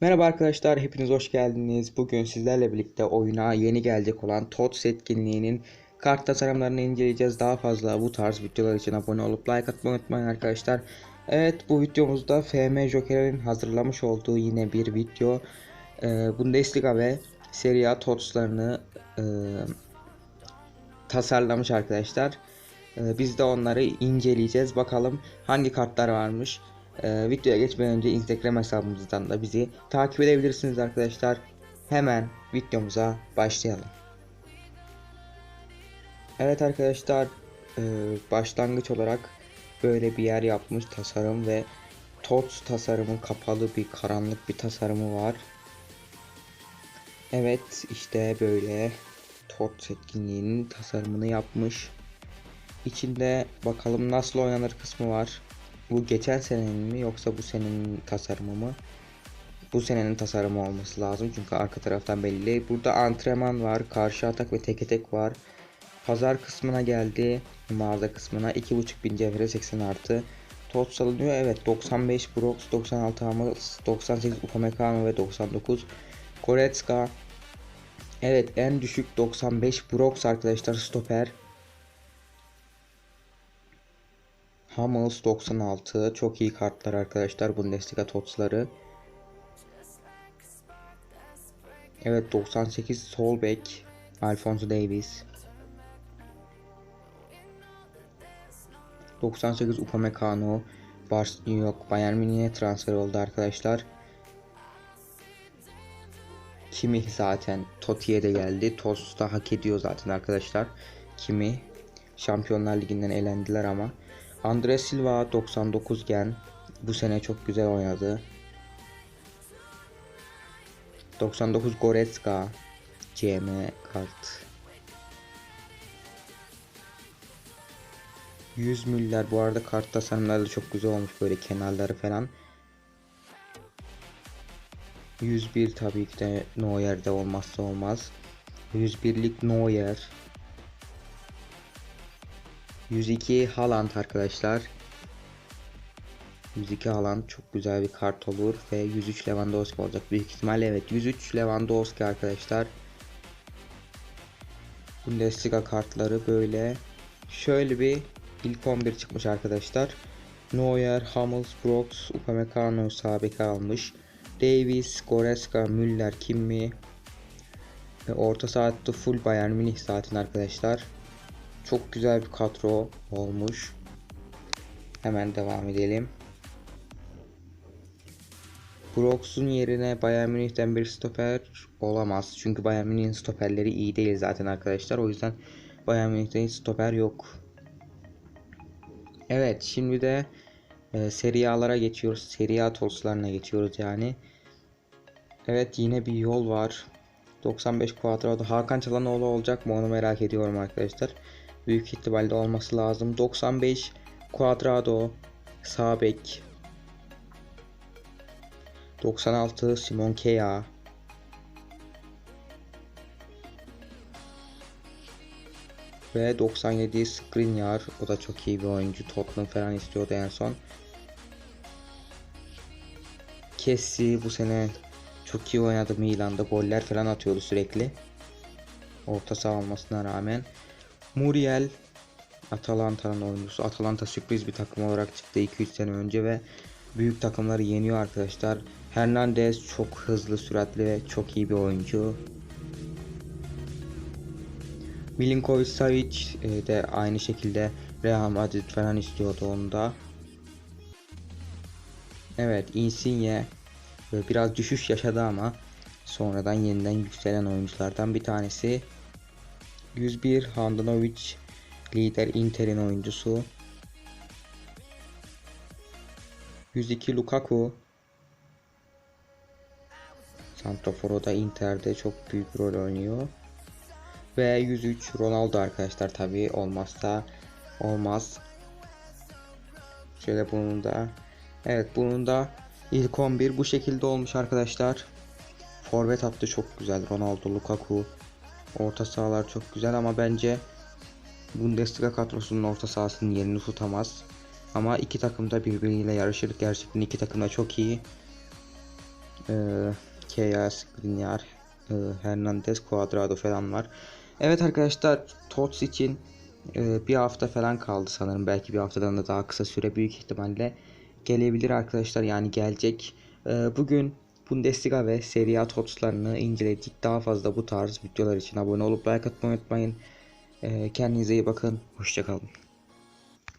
Merhaba arkadaşlar, hepiniz hoş geldiniz. Bugün sizlerle birlikte oyuna yeni gelecek olan TOTS etkinliğinin kart tasarımlarını inceleyeceğiz. Daha fazla bu tarz videolar için abone olup like atmayı unutmayın arkadaşlar. Evet, bu videomuzda FM Joker'in hazırlamış olduğu yine bir video. Ee, Bundesliga ve Serie A TOTS'larını e, tasarlamış arkadaşlar. Ee, biz de onları inceleyeceğiz. Bakalım hangi kartlar varmış. Ee, videoya geçmeden önce Instagram hesabımızdan da bizi takip edebilirsiniz arkadaşlar. Hemen videomuza başlayalım. Evet arkadaşlar e, başlangıç olarak böyle bir yer yapmış tasarım ve TOTS tasarımın kapalı bir karanlık bir tasarımı var. Evet işte böyle TOTS etkinliğinin tasarımını yapmış. İçinde bakalım nasıl oynanır kısmı var. Bu geçen senenin mi yoksa bu senenin tasarımı mı? Bu senenin tasarımı olması lazım çünkü arka taraftan belli. Burada antrenman var, karşı atak ve teke tek var. Pazar kısmına geldi. Mağaza kısmına 2.5 cevhere 80 artı. Tot salınıyor. Evet 95 Brox, 96 Hamas, 98 Upamecano ve 99 Goretzka. Evet en düşük 95 Brox arkadaşlar stoper. Hummels 96 çok iyi kartlar arkadaşlar Bundesliga TOTS'ları. Evet 98 sol bek Alfonso Davies. 98 Upamecano Bars yok Bayern Münih'e transfer oldu arkadaşlar. Kimi zaten Toti'ye de geldi. Tos da hak ediyor zaten arkadaşlar. Kimi Şampiyonlar Ligi'nden elendiler ama Andres Silva 99 gen bu sene çok güzel oynadı. 99 Goretzka CM kart. 100 Müller bu arada kart tasarımları da çok güzel olmuş böyle kenarları falan. 101 tabii ki de Neuer'de olmazsa olmaz. 101'lik Neuer 102 Haaland arkadaşlar. 102 Haaland çok güzel bir kart olur ve 103 Lewandowski olacak büyük ihtimalle evet 103 Lewandowski arkadaşlar. Bundesliga kartları böyle şöyle bir ilk 11 çıkmış arkadaşlar. Neuer, Hummels, Brooks, Upamecano sabek almış. Davis, Goretzka, Müller, Kimmi ve orta saatte full Bayern Münih zaten arkadaşlar. Çok güzel bir kadro olmuş. Hemen devam edelim. Brooks'un yerine Bayern Münih'ten bir stoper olamaz. Çünkü Bayern Münih'in stoperleri iyi değil zaten arkadaşlar. O yüzden Bayern Münih'te stoper yok. Evet şimdi de e, Serie A'lara geçiyoruz. Serie A toslarına geçiyoruz yani. Evet yine bir yol var. 95 Quadrado Hakan Çalhanoğlu olacak mı onu merak ediyorum arkadaşlar. Büyük ihtimalle olması lazım. 95 Quadrado sağ bek 96 Simon Kea. Ve 97 Skriniar. O da çok iyi bir oyuncu. Tottenham falan istiyordu en son. Kessi bu sene çok iyi oynadı. Milan'da goller falan atıyordu sürekli. Orta saha olmasına rağmen Muriel Atalanta'nın oyuncusu. Atalanta sürpriz bir takım olarak çıktı 2-3 sene önce ve büyük takımları yeniyor arkadaşlar. Hernandez çok hızlı, süratli ve çok iyi bir oyuncu. Milinkovic Savic e, de aynı şekilde Real Madrid falan istiyordu onda. Evet Insigne e, biraz düşüş yaşadı ama sonradan yeniden yükselen oyunculardan bir tanesi. 101 Handanovic lider Inter'in oyuncusu. 102 Lukaku Santroforo da Inter'de çok büyük rol oynuyor. Ve 103 Ronaldo arkadaşlar tabi olmazsa olmaz. Şöyle bunun da Evet bunun da ilk 11 bu şekilde olmuş arkadaşlar. Forvet hattı çok güzel. Ronaldo, Lukaku, Orta sahalar çok güzel ama bence Bundesliga kadrosunun orta sahasının yerini tutamaz. Ama iki takım da birbiriyle yarışır. Gerçekten iki takım da çok iyi. e, Kea, Skriniar, e, Hernandez, Cuadrado falan var. Evet arkadaşlar Tots için e, bir hafta falan kaldı sanırım. Belki bir haftadan da daha kısa süre büyük ihtimalle gelebilir arkadaşlar. Yani gelecek. E, bugün Bundesliga ve Serie A Tots'larını inceledik. Daha fazla bu tarz videolar için abone olup like atmayı unutmayın. E, kendinize iyi bakın. Hoşçakalın.